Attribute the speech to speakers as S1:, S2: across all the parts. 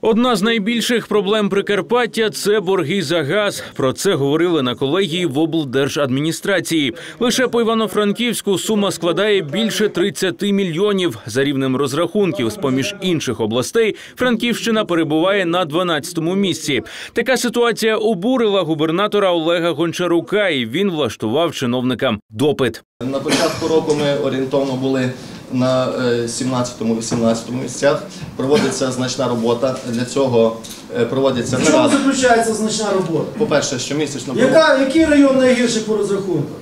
S1: Одна з найбільших проблем Прикарпаття це борги за газ. Про це говорили на колегії в облдержадміністрації. Лише по Івано-Франківську сума складає більше 30 мільйонів. За рівнем розрахунків, з поміж інших областей, Франківщина перебуває на 12-му місці. Така ситуація обурила губернатора Олега Гончарука, і він влаштував чиновникам допит.
S2: На початку року ми орієнтовно були на 17-18 місцях. Проводиться значна робота. Для цього е, проводяться
S3: В чому заключається значна робота?
S2: По-перше, щомісячно
S3: Яка, який район найгірший по розрахунках?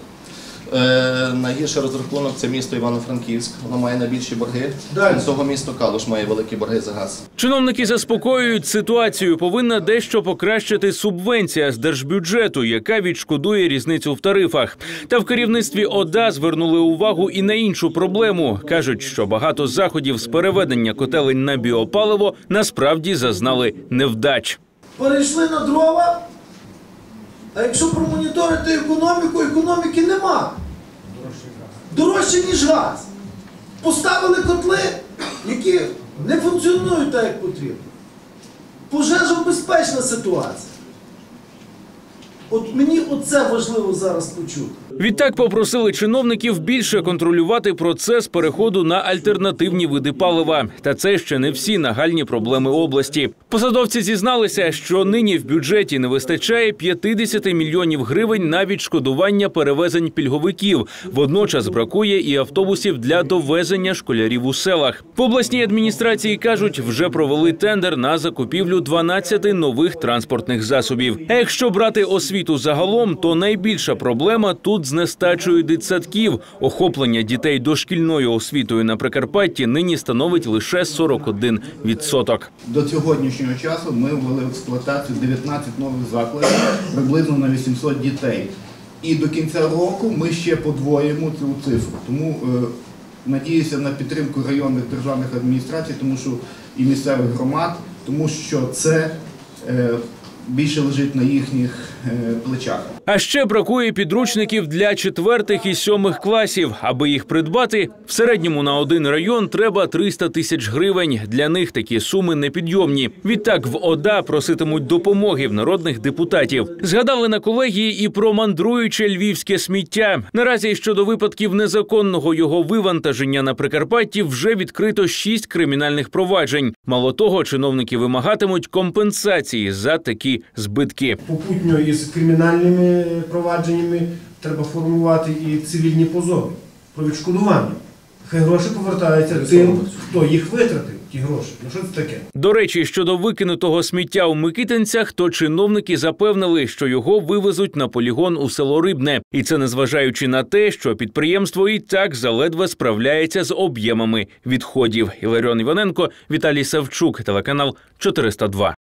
S2: Е, найгірший розрахунок це місто Івано-Франківськ. Воно має найбільші борги.
S3: Далі.
S2: Цього місто Калуш має великі борги за газ.
S1: Чиновники заспокоюють ситуацію. Повинна дещо покращити субвенція з держбюджету, яка відшкодує різницю в тарифах. Та в керівництві ОДА звернули увагу і на іншу проблему. кажуть, що багато заходів з переведення котелень на біопаливо насправді зазнали невдач.
S3: Перейшли на дрова, а якщо промоніторити економіку, економіки нема. Дорожче, ніж газ. Поставили котли, які не функціонують так, як потрібно. Пожежобезпечна ситуація. От мені оце важливо зараз почути.
S1: Відтак попросили чиновників більше контролювати процес переходу на альтернативні види палива. Та це ще не всі нагальні проблеми області. Посадовці зізналися, що нині в бюджеті не вистачає 50 мільйонів гривень на відшкодування перевезень пільговиків. Водночас бракує і автобусів для довезення школярів у селах. В обласній адміністрації кажуть, вже провели тендер на закупівлю 12 нових транспортних засобів. А якщо брати освіту загалом, то найбільша проблема тут з нестачею дитсадків. Охоплення дітей дошкільною освітою на Прикарпатті нині становить лише 41%.
S4: До сьогоднішнього часу ми ввели в експлуатацію 19 нових закладів, приблизно на 800 дітей. І до кінця року ми ще подвоїмо цю цифру. Тому е, надіюся на підтримку районних державних адміністрацій, тому що і місцевих громад, тому що це е, більше лежить на їхніх е, плечах.
S1: А ще бракує підручників для четвертих і сьомих класів. Аби їх придбати, в середньому на один район треба 300 тисяч гривень. Для них такі суми непідйомні. Відтак в ОДА проситимуть допомоги в народних депутатів. Згадали на колегії і про мандруюче львівське сміття. Наразі щодо випадків незаконного його вивантаження на Прикарпатті вже відкрито шість кримінальних проваджень. Мало того, чиновники вимагатимуть компенсації за такі збитки.
S3: попутньо із кримінальними провадженнями треба формувати і цивільні позови про відшкодування. Хай гроші повертаються тим, хто їх витратив, ті гроші. Ну що це таке?
S1: До речі, щодо викинутого сміття у Микитинцях, то чиновники запевнили, що його вивезуть на полігон у село Рибне, і це незважаючи на те, що підприємство і так заледве справляється з об'ємами відходів. Іларіон Іваненко, Віталій Савчук, телеканал 402.